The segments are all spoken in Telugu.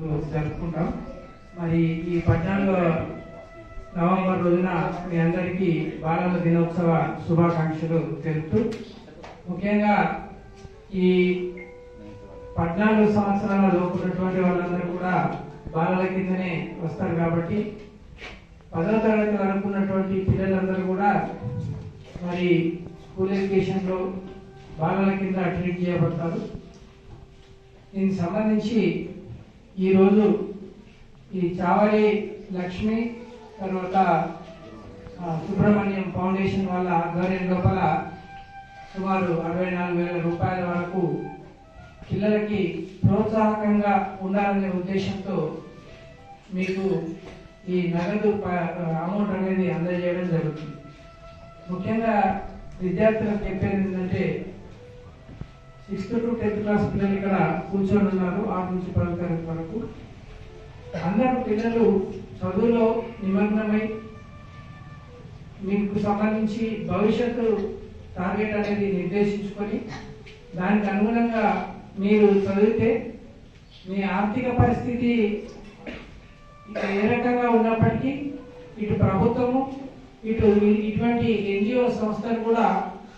జరుపుకుంటాం. మరి ఈ పద్నాలుగో నవంబర్ రోజున మీ అందరికీ బాలల దినోత్సవ శుభాకాంక్షలు తెలుపుతూ ముఖ్యంగా ఈ పద్నాలుగు సంవత్సరాల లోపు ఉన్నటువంటి వాళ్ళందరూ కూడా బాలల కిందనే వస్తారు కాబట్టి పదవ తరగతి వరకు ఉన్నటువంటి పిల్లలందరూ కూడా మరి స్కూల్ ఎడ్యుకేషన్లో బాలల కింద ట్రీట్ చేయబడతారు. దీనికి సంబంధించి ఈరోజు ఈ చావలి లక్ష్మి తర్వాత సుబ్రహ్మణ్యం ఫౌండేషన్ వాళ్ళ ఆధ్వర్యం లోపల సుమారు అరవై నాలుగు వేల రూపాయల వరకు పిల్లలకి ప్రోత్సాహకంగా ఉండాలనే ఉద్దేశంతో మీకు ఈ నగదు అమౌంట్ అనేది అందజేయడం జరుగుతుంది. ముఖ్యంగా విద్యార్థులకు చెప్పేది ఏంటంటే సిక్స్త్ టు టెన్త్ క్లాస్ పిల్లలు ఇక్కడ కూర్చొని ఉన్నారు ఆరు నుంచి పదో తరగతి వరకు. అందరు పిల్లలు చదువులో నిమగ్నమై మీకు సంబంధించి భవిష్యత్తు టార్గెట్ అనేది నిర్దేశించుకొని దానికి అనుగుణంగా మీరు చదివితే మీ ఆర్థిక పరిస్థితి ఏ రకంగా ఉన్నప్పటికీ ఇటు ప్రభుత్వము ఇటు ఇటువంటి ఎన్జిఓ సంస్థలు కూడా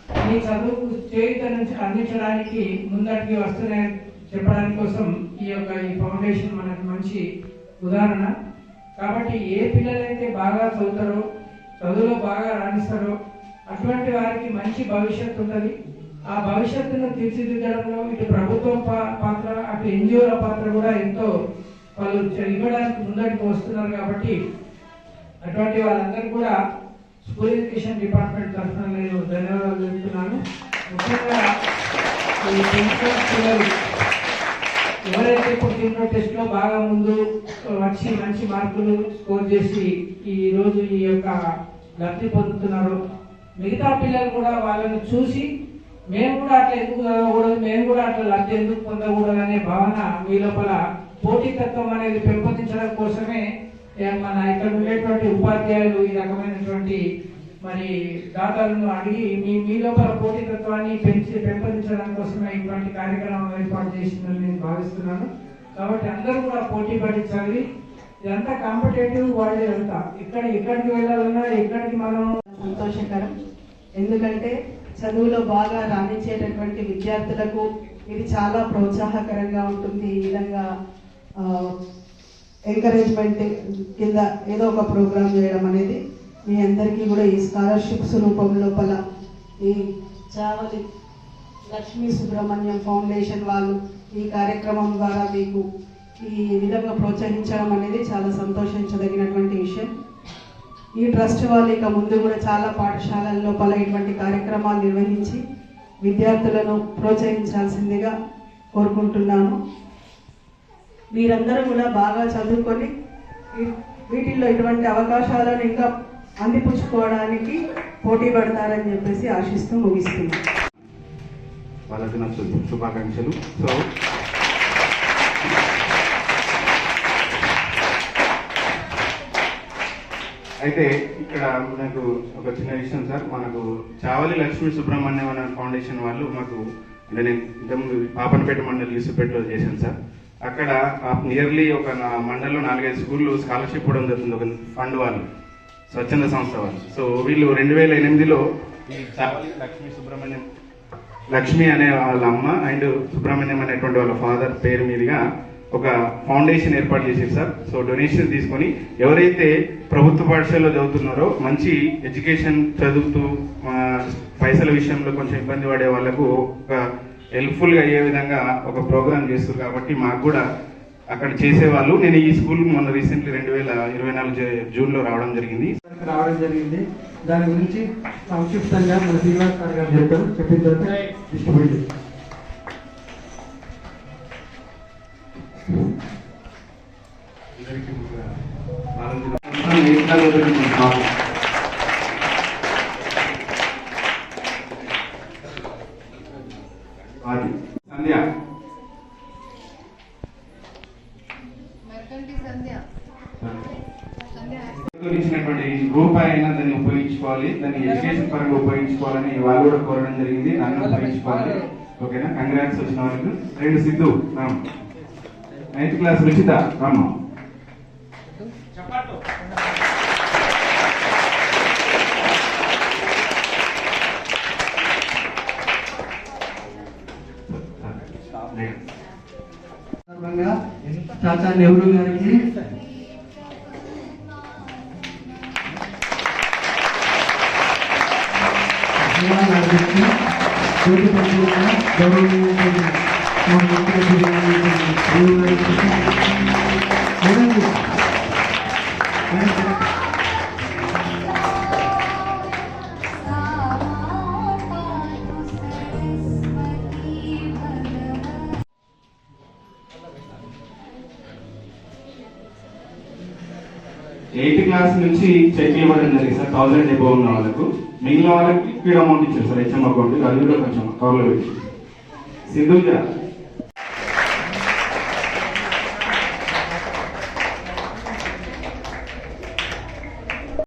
మీ చదువుకు చేయుత నుంచి అందించడానికి ముందటికి వస్తున్నాయని చెప్పడానికి కోసం ఈ యొక్క ఈ ఫౌండేషన్ మనకు మంచి ఉదాహరణ. కాబట్టి ఏ పిల్లలైతే బాగా చదువుతారో చదువులో బాగా రాణిస్తారో అటువంటి వారికి మంచి భవిష్యత్తు ఉంటుంది. ఆ భవిష్యత్తును తీర్చిదిద్దడంలో ఇటు ప్రభుత్వం పా- పాత్ర అటు ఎన్జిఓల పాత్ర కూడా ఎంతో వాళ్ళు ఇవ్వడానికి ముందటికి వస్తున్నారు కాబట్టి అటువంటి వాళ్ళందరూ కూడా స్కూల్ ఎడ్యుకేషన్ డిపార్ట్మెంట్ తరఫున నేను ధన్యవాదాలు చెప్తున్నాను ముఖ్యంగా ఈ ప్రిన్సిపల్ పిల్లలు ఎవరైతే ఇప్పుడు టెస్ట్లో బాగా ముందు వచ్చి మంచి మార్కులు స్కోర్ చేసి ఈ రోజు ఈ యొక్క లబ్ధి పొందుతున్నారు మిగతా పిల్లలు కూడా వాళ్ళని చూసి మేము కూడా అట్లా ఎందుకు చదవకూడదు మేము కూడా అట్లా లబ్ధి ఎందుకు పొందకూడదు అనే భావన మీ లోపల పోటీతత్వం అనేది పెంపొందించడం కోసమే ఏ మన ఇక్కడ ఉండేటువంటి ఉపాధ్యాయులు ఈ రకమైనటువంటి మరి దాతలను అడిగి మీ మీ లోపల పోటీతత్వాన్ని పెంచి పెంపొందించడం కోసమే ఇటువంటి కార్యక్రమం ఏర్పాటు చేసిందని నేను భావిస్తున్నాను. కాబట్టి అందరూ కూడా పోటీ పడి చదివి ఇదంతా కాంపిటేటివ్ వరల్డ్ అంతా. ఇక్కడ ఎక్కడికి వెళ్ళాలన్నా ఎక్కడికి మనం సంతోషకరం. ఎందుకంటే చదువులో బాగా రాణించేటటువంటి విద్యార్థులకు ఇది చాలా ప్రోత్సాహకరంగా ఉంటుంది ఈ విధంగా ఎంకరేజ్మెంట్ కింద ఏదో ఒక ప్రోగ్రామ్ చేయడం అనేది మీ అందరికీ కూడా ఈ స్కాలర్షిప్స్ రూపం లోపల ఈ చావలి లక్ష్మీ సుబ్రహ్మణ్యం ఫౌండేషన్ వాళ్ళు ఈ కార్యక్రమం ద్వారా మీకు ఈ విధంగా ప్రోత్సహించడం అనేది చాలా సంతోషించదగినటువంటి విషయం. ఈ ట్రస్ట్ వాళ్ళు ఇక ముందు కూడా చాలా పాఠశాలల లోపల ఇటువంటి కార్యక్రమాలు నిర్వహించి విద్యార్థులను ప్రోత్సహించాల్సిందిగా కోరుకుంటున్నాను. మీరందరూ కూడా బాగా చదువుకొని వీటిల్లో ఇటువంటి అవకాశాలను ఇంకా అందిపుచ్చుకోవడానికి పోటీ పడతారని చెప్పేసి ఆశిస్తూ ముగిస్తున్నాం. వాళ్ళకి నా శుభాకాంక్షలు. సో అయితే ఇక్కడ నాకు ఒక చిన్న విషయం సార్. మనకు చావలి లక్ష్మీ సుబ్రహ్మణ్యం అనే ఫౌండేషన్ వాళ్ళు మాకు అంటే నేను ఇంతకుముందు పాపనపేట మండలి యూసుపేటలో చేశాను సార్. అక్కడ నియర్లీ ఒక నా మండలంలో నాలుగైదు స్కూళ్ళు స్కాలర్షిప్ ఇవ్వడం జరుగుతుంది. ఒక ఫండ్ వాళ్ళు స్వచ్ఛంద సంస్థ వాళ్ళు. సో వీళ్ళు రెండు వేల ఎనిమిదిలో లక్ష్మీ సుబ్రహ్మణ్యం లక్ష్మి అనే వాళ్ళ అమ్మ అండ్ సుబ్రహ్మణ్యం అనేటువంటి వాళ్ళ ఫాదర్ పేరు మీదుగా ఒక ఫౌండేషన్ ఏర్పాటు చేశారు సార్. సో డొనేషన్ తీసుకొని ఎవరైతే ప్రభుత్వ పాఠశాలలో చదువుతున్నారో మంచి ఎడ్యుకేషన్ చదువుతూ పైసల విషయంలో కొంచెం ఇబ్బంది పడే వాళ్ళకు ఒక హెల్ప్ఫుల్గా అయ్యే విధంగా ఒక ప్రోగ్రామ్ చేస్తారు కాబట్టి మాకు కూడా అక్కడ చేసేవాళ్ళు. నేను ఈ స్కూల్ మొన్న రీసెంట్లీ రెండు వేల ఇరవై నాలుగు జూన్లో రావడం జరిగింది. రావడం జరిగింది. దాని గురించి సంక్షిప్తంగా మన శ్రీనివాస్ సార్ గారు చెప్తారు చెప్పిన తర్వాత డిస్ట్రిబ్యూట్ చేస్తాం. మరకంటి రూపాయి అయినా దాన్ని ఉపయోగించుకోవాలి దాన్ని ఎడ్యుకేషన్ పరంగా ఉపయోగించుకోవాలని వాళ్ళు కూడా కోరడం జరిగింది నన్ను ఉపయోగించుకోవాలి. ఓకేనా? కంగ్రాట్స్ వచ్చిన వాళ్ళకి. రెండు సిద్ధు రామ్. నైన్త్ క్లాస్ రుచిత రామ్మా సందర్భంగా చాచా నెహ్రూ గారికి గౌరవ ఎయిత్ క్లాస్ నుంచి చెక్ ఇవ్వడం జరిగింది సార్ థౌసండ్ ఎబో ఉన్న వాళ్ళకు. మిగిలిన వాళ్ళకి ఇక్కడ అమౌంట్ ఇచ్చారు సార్ హెచ్ఎం అకౌంట్ అది కూడా కొంచెం కవర్లో పెట్టి. సింధుజ